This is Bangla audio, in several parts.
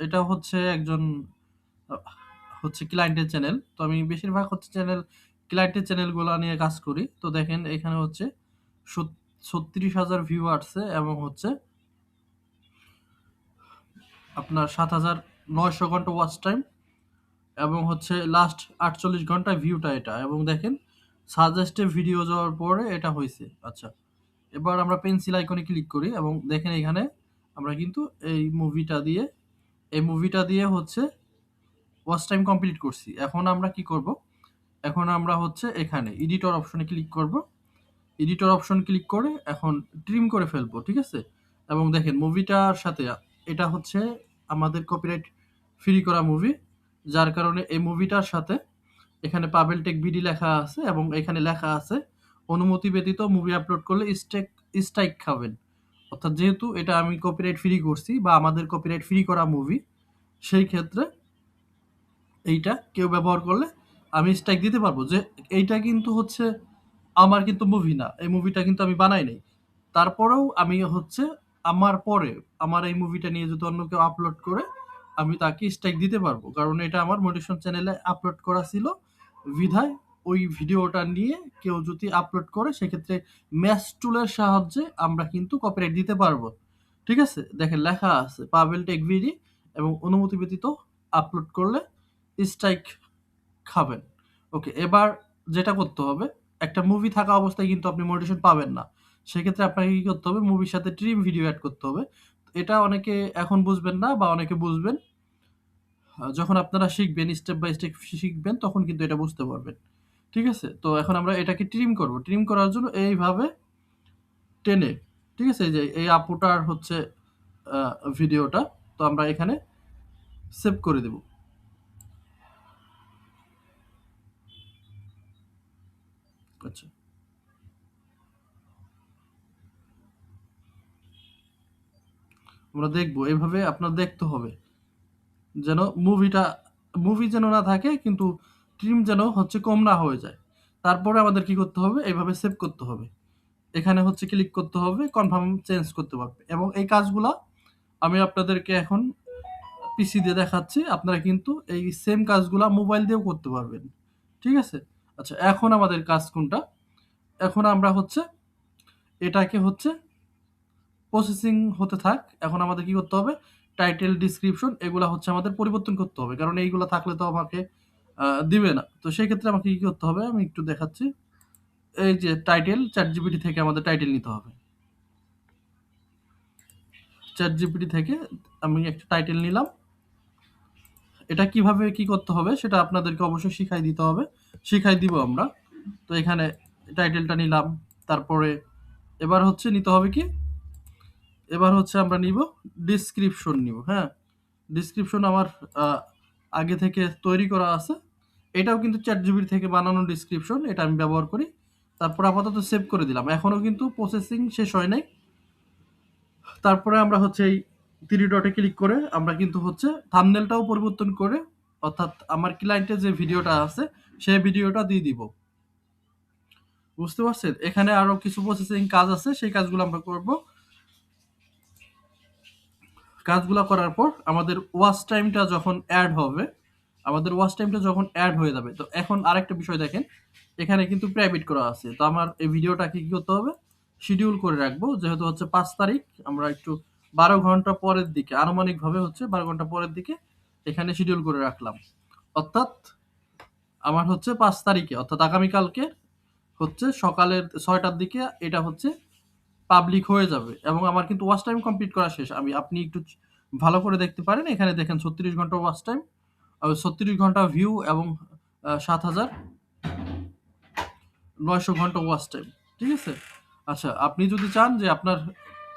এটা হচ্ছে একজন হচ্ছে ক্লায়েন্টের চ্যানেল। তো আমি বেশিরভাগ হচ্ছে চ্যানেল ক্লায়েন্টের চ্যানেলগুলা নিয়ে কাজ করি। তো দেখেন এখানে হচ্ছে সত ৩৬,০০০ ভিউ আসছে এবং হচ্ছে আপনার ৭,৯০০ ঘণ্টা ওয়াচ টাইম এবং হচ্ছে লাস্ট ৪৮ ঘন্টায় ভিউটা এটা এবং দেখেন সাজেস্টে ভিডিও যাওয়ার পরে এটা হইছে। আচ্ছা। এবার আমরা পেন্সিল আইকনে ক্লিক করি এবং দেখেন এখানে আমরা কিন্তু এই মুভিটা দিয়ে এই মুভিটা দিয়ে হচ্ছে ওয়াচ টাইম কমপ্লিট করছি। এখন আমরা কি করব? এখন আমরা হচ্ছে এখানে এডিটর অপশনে ক্লিক করব। এডিটর অপশন ক্লিক করে এখন ট্রিম করে ফেলব। ঠিক আছে? এবং দেখেন মুভিটার সাথে এটা হচ্ছে আমাদের কপিরাইট ফ্রি করা মুভি। যার কারণে এই মুভিটার সাথে এখানে পাবেল টেক বিডি লেখা আছে এবং এখানে লেখা আছে, অনুমতি ব্যতীত মুভি আপলোড করলে স্টেক স্ট্রাইক খাবেন। অর্থাৎ যেহেতু এটা আমি কপিরাইট ফ্রি করছি বা আমাদের কপিরাইট ফ্রি করা মুভি সেই ক্ষেত্রে এইটা কেউ ব্যবহার করলে আমি স্ট্রাইক দিতে পারব যে এইটা কিন্তু হচ্ছে আমার কিন্তু মুভি না। এই মুভিটা কিন্তু আমি বানাই নাই। তারপরেও আমি হচ্ছে আমার পরে আমার এই মুভিটা নিয়ে যদি অন্য কেউ আপলোড করে, আমি তাকে স্ট্রাইক দিতে পারব। কারণ এটা আমার মোটিভেশন চ্যানেলে আপলোড করা ছিল। বিধায় ওই ভিডিওটা নিয়ে কেউ যদি আপলোড করে, সেক্ষেত্রে ম্যাশ টুলের সাহায্যে আমরা কিন্তু কপিরাইট দিতে পারব। ঠিক আছে? দেখেন লেখা আছে পাবেল টেক বিডি এবং অনুমতি ব্যতীত আপলোড করলে স্ট্রাইক খাবেন। ওকে এবার যেটা করতে হবে, একটা মুভি থাকা অবস্থায় কিন্তু আপনি মোটিভেশন পাবেন না। সেক্ষেত্রে আপনাকে কী করতে হবে? মুভির সাথে ট্রিম ভিডিও অ্যাড করতে হবে। এটা অনেকে এখন বুঝবেন না বা অনেকে বুঝবেন। যখন আপনারা শিখবেন স্টেপ বাই স্টেপ শিখবেন, তখন কিন্তু এটা বুঝতে পারবেন। ঠিক আছে? তো এখন আমরা এটাকে ট্রিম করব। ট্রিম করার জন্য এইভাবে টেনে, ঠিক আছে? যে এই আপুটার হচ্ছে ভিডিওটা। তো আমরা এখানে সেভ করে দেব। আচ্ছা। আমরা দেখব। এভাবে আপনার দেখতে হবে। যেন মুভিটা মুভি যেন না থাকে কিন্তু ট্রিম যেন হচ্ছে কম না হয়ে যায়। তারপরে আমাদের কি করতে হবে? এইভাবে সেভ করতে হবে। এখানে হচ্ছে ক্লিক করতে হবে, কনফার্ম চেঞ্জ করতে পারবে এবং এই কাজগুলা আমি আপনাদেরকে এখন পিসি দিয়ে দেখাচ্ছি। আপনারা কিন্তু এই সেম কাজগুলা মোবাইল দিয়েও করতে পারবেন। ঠিক আছে? আচ্ছা এখন আমাদের কাজ কোনটা? এখন আমরা হচ্ছে এটাকে হচ্ছে প্রসেসিং হতে থাক। এখন আমাদের কি করতে হবে? টাইটেল, ডিসক্রিপশন এগুলা হচ্ছে আমাদের পরিবর্তন করতে হবে। কারণ এইগুলো থাকলে তো আমাকে দিবে না। তো সেক্ষেত্রে আমাকে কি করতে হবে? আমি একটু দেখাচ্ছি। এই যে টাইটেল ChatGPT থেকে আমাদের টাইটেল নিতে হবে। ChatGPT থেকে আমি একটা টাইটেল নিলাম। এটা কীভাবে কি করতে হবে সেটা আপনাদেরকে অবশ্যই শিখাই দিতে হবে। শিখাই দিব আমরা। তো এখানে টাইটেলটা নিলাম। তারপরে এবার হচ্ছে নিতে হবে কি? এবার হচ্ছে আমরা নিব ডিসক্রিপশন নিব। হ্যাঁ? ডিসক্রিপশন আমার আগে থেকে তৈরি করা আছে। এটাও কিন্তু ChatGPT থেকে বানানো ডেসক্রিপশন। এটা আমি ব্যবহার করি। তারপর আপাতত সেভ করে দিলাম। এখনও কিন্তু প্রসেসিং শেষ হয় নাই। তারপরে আমরা হচ্ছে এই 3 ডটে ক্লিক করে আমরা কিন্তু হচ্ছে থামনেলটাও পরিবর্তন করে, অর্থাৎ আমার ক্লায়েন্টের যে ভিডিওটা আছে সেই ভিডিওটা দিয়ে দিব। বুঝতে পারছেন? এখানে আরও কিছু প্রসেসিং কাজ আছে, সেই কাজগুলো আমরা করব। কাজগুলা করার পর আমাদের ওয়াচ টাইমটা যখন অ্যাড হবে, আমাদের ওয়াচ টাইমটা যখন অ্যাড হয়ে যাবে। তো এখন আরেকটা বিষয় দেখেন। এখানে কিন্তু প্রাইভেট করা আছে। তো আমার এই ভিডিওটাকে কি করতে হবে? শিডিউল করে রাখব। যেহেতু হচ্ছে পাঁচ তারিখ আমরা একটু ১২ ঘণ্টা পরের দিকে আনুমানিকভাবে হচ্ছে ১২ ঘণ্টা পরের দিকে এখানে শিডিউল করে রাখলাম। অর্থাৎ আমার হচ্ছে পাঁচ তারিখে অর্থাৎ আগামীকালকে হচ্ছে সকালের ছয়টার দিকে এটা হচ্ছে পাবলিক হয়ে যাবে এবং আমার কিন্তু ওয়াচ টাইম কমপ্লিট করা শেষ। আমি আপনি একটু ভালো করে দেখতে পারেন। এখানে দেখেন ৩৬ ঘণ্টা ওয়াচ টাইম, ৩৬ ঘণ্টা ভিউ এবং সাত হাজার নয়শো ঘণ্টা ওয়াচ টাইম। ঠিক আছে? আচ্ছা আপনি যদি চান যে আপনার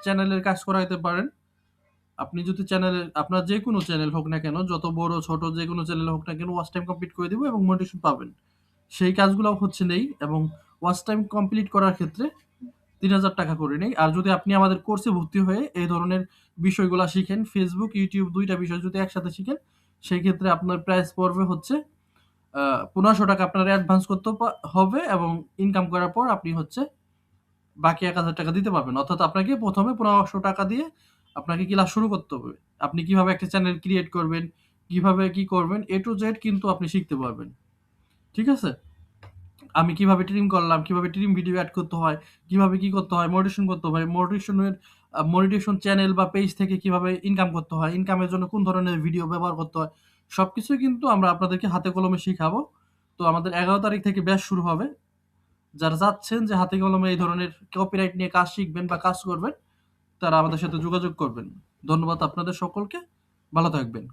চ্যানেলের কাজ করাইতে পারেন। আপনি যদি চ্যানেলের আপনার যে কোনো চ্যানেল হোক না কেন, যত বড় ছোট যে কোনো চ্যানেল হোক না কেন ওয়াচ টাইম কমপ্লিট করে দিব এবং মোটিভেশন পাবেন। সেই কাজগুলো হচ্ছে নেই এবং ওয়াচ টাইম কমপ্লিট করার ক্ষেত্রে ৳৩,০০০ করে নেই। আর যদি আপনি আমাদের কোর্সে ভর্তি হয়ে এই ধরনের বিষয়গুলো শিখেন, ফেসবুক ইউটিউব দুইটা বিষয় যদি একসাথে শিখেন, সেই ক্ষেত্রে আপনার প্রাইস পড়বে হচ্ছে পনেরোশো টাকা আপনার অ্যাডভান্স করতে হবে এবং ইনকাম করার পর আপনি হচ্ছে বাকি ৳১,০০০ দিতে পারবেন। অর্থাৎ আপনাকে প্রথমে পনেরোশো টাকা দিয়ে আপনাকে ক্লাস শুরু করতে হবে। আপনি কীভাবে একটা চ্যানেল ক্রিয়েট করবেন, কীভাবে কি করবেন এ টু জেড কিন্তু আপনি শিখতে পারবেন। ঠিক আছে? আমি কীভাবে ট্রিম করলাম, কীভাবে ট্রিম ভিডিও অ্যাড করতে হয়, কীভাবে কি করতে হয়, মোটিভেশন করতে হয়, মোটিভেশনের মোটিভেশন চ্যানেল বা পেজ থেকে কীভাবে ইনকাম করতে হয়, ইনকামের জন্য কোন ধরনের ভিডিও ব্যবহার করতে হয়, সবকিছুই কিন্তু আমরা আপনাদেরকে হাতে কলমে শিখাবো। তো আমাদের ১১ তারিখ থেকে ব্যাচ শুরু হবে। যারা যাচ্ছেন যে হাতে কলমে এই ধরনের কপিরাইট নিয়ে কাজ শিখবেন বা কাজ করবেন, তারা আমাদের সাথে যোগাযোগ করবেন। ধন্যবাদ আপনাদের সকলকে। ভালো থাকবেন।